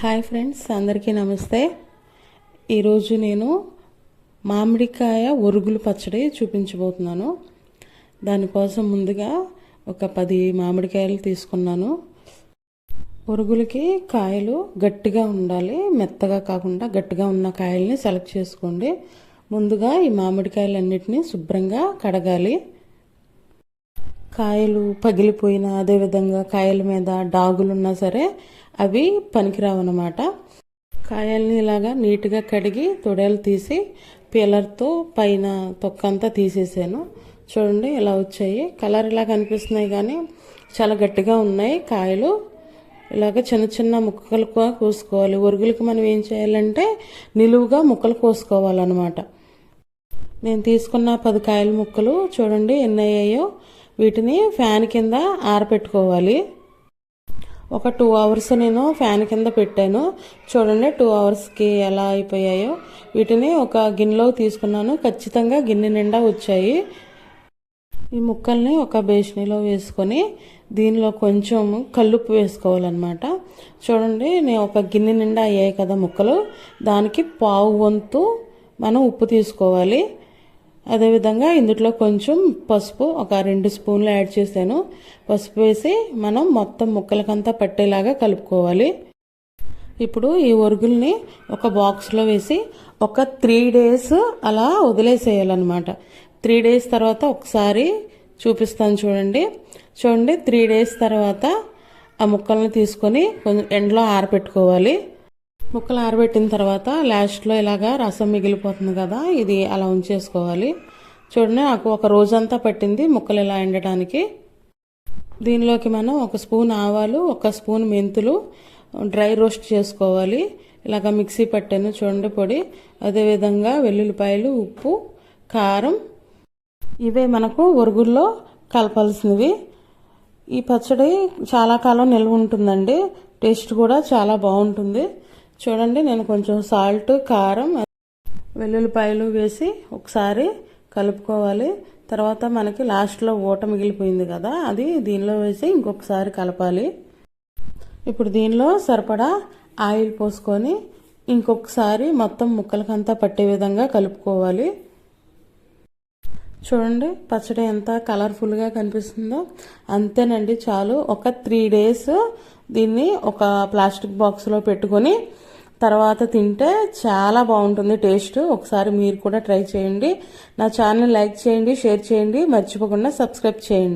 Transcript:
Hi friends అందరికీ నమస్తే. ఈరోజు నేను మామిడికాయ ఒరుగులు పచ్చడి చూపించబోతున్నాను. దానికోసం ముందుగా ఒక పది మామిడికాయలు తీసుకున్నాను. ఒరుగులకి కాయలు గట్టిగా ఉండాలి మెత్తగా కాకుండా గట్టిగా ఉన్న కాయల్ని సెలెక్ట్ చేసుకోండి. ముందుగా ఈ మామిడికాయలన్నిటిని శుభ్రంగా కడగాలి. కాయలు పగిలిపోయిన అదేవిధంగా కాయల మీద డాగులున్నా సరే అవి పనికిరావన్నమాట కాయల్ని ఇలాగా నీట్గా కడిగి తొడలు తీసి పీలర్తో పైన తొక్కంతా తీసేసాను. చూడండి ఇలా వచ్చాయి. కలర్ ఇలా కనిపిస్తున్నాయి కానీ చాలా గట్టిగా ఉన్నాయి కాయలు. ఇలాగ చిన్న చిన్న ముక్కలు కోసుకోవాలి. ఒరుగులకి మనం ఏం చేయాలంటే నిలువుగా ముక్కలు కోసుకోవాలన్నమాట. నేను తీసుకున్న పది కాయల ముక్కలు చూడండి ఎన్ని అయ్యాయో. వీటిని ఫ్యాన్ కింద ఆరపెట్టుకోవాలి. ఒక టూ అవర్స్ నేను ఫ్యాన్ కింద పెట్టాను. చూడండి టూ అవర్స్కి ఎలా అయిపోయాయో. వీటిని ఒక గిన్నెలో తీసుకున్నాను. ఖచ్చితంగా గిన్నె నిండా వచ్చాయి. ఈ ముక్కల్ని ఒక బేషనీలో వేసుకొని దీనిలో కొంచెం కల్లుప్పు వేసుకోవాలన్నమాట. చూడండి నేను ఒక గిన్నె నిండా అయ్యాయి కదా ముక్కలు. దానికి పావు వంతు మనం ఉప్పు తీసుకోవాలి. అదేవిధంగా ఇందులో కొంచెం పసుపు ఒక రెండు స్పూన్లు యాడ్ చేశాను. పసుపు వేసి మనం మొత్తం ముక్కలకంతా పట్టేలాగా కలుపుకోవాలి. ఇప్పుడు ఈ ఒరుగుల్ని ఒక బాక్స్లో వేసి ఒక త్రీ డేస్ అలా వదిలేసేయాలన్నమాట. త్రీ డేస్ తర్వాత ఒకసారి చూపిస్తాను చూడండి. చూడండి త్రీ డేస్ తర్వాత ఆ ముక్కల్ని తీసుకొని కొంచెం ఎండలో ఆరపెట్టుకోవాలి. ముక్కలు ఆరబెట్టిన తర్వాత లాస్ట్లో ఇలాగా రసం మిగిలిపోతుంది కదా ఇది అలా ఉంచేసుకోవాలి. చూడండి నాకు ఒక రోజంతా పట్టింది ముక్కలు ఇలా ఎండటానికి. దీనిలోకి మనం ఒక స్పూన్ ఆవాలు ఒక స్పూన్ మెంతులు డ్రై రోస్ట్ చేసుకోవాలి. ఇలాగ మిక్సీ పట్టాను చూడండి పొడి. అదేవిధంగా వెల్లుల్లిపాయలు ఉప్పు కారం. ఇవే మనకు ఒరుగుల్లో కలపాల్సినవి. ఈ పచ్చడి చాలా కాలం నిల్వ ఉంటుందండి. టేస్ట్ కూడా చాలా బాగుంటుంది. చూడండి నేను కొంచెం సాల్ట్ కారం వెల్లుల్లిపాయలు వేసి ఒకసారి కలుపుకోవాలి. తర్వాత మనకి లాస్ట్లో ఊట మిగిలిపోయింది కదా అది దీనిలో వేసి ఇంకొకసారి కలపాలి. ఇప్పుడు దీనిలో సరిపడా ఆయిల్ పోసుకొని ఇంకొకసారి మొత్తం ముక్కలకంతా పట్టే విధంగా కలుపుకోవాలి. చూడండి పచ్చడి ఎంత కలర్ఫుల్గా కనిపిస్తుందో. అంతేనండి చాలు. ఒక త్రీ డేస్ దీన్ని ఒక ప్లాస్టిక్ బాక్స్లో పెట్టుకొని తర్వాత తింటే చాలా బాగుంటుంది టేస్ట్. ఒకసారి మీరు కూడా ట్రై చేయండి. నా ఛానల్ లైక్ చేయండి షేర్ చేయండి. మర్చిపోకుండా సబ్స్క్రైబ్ చేయండి.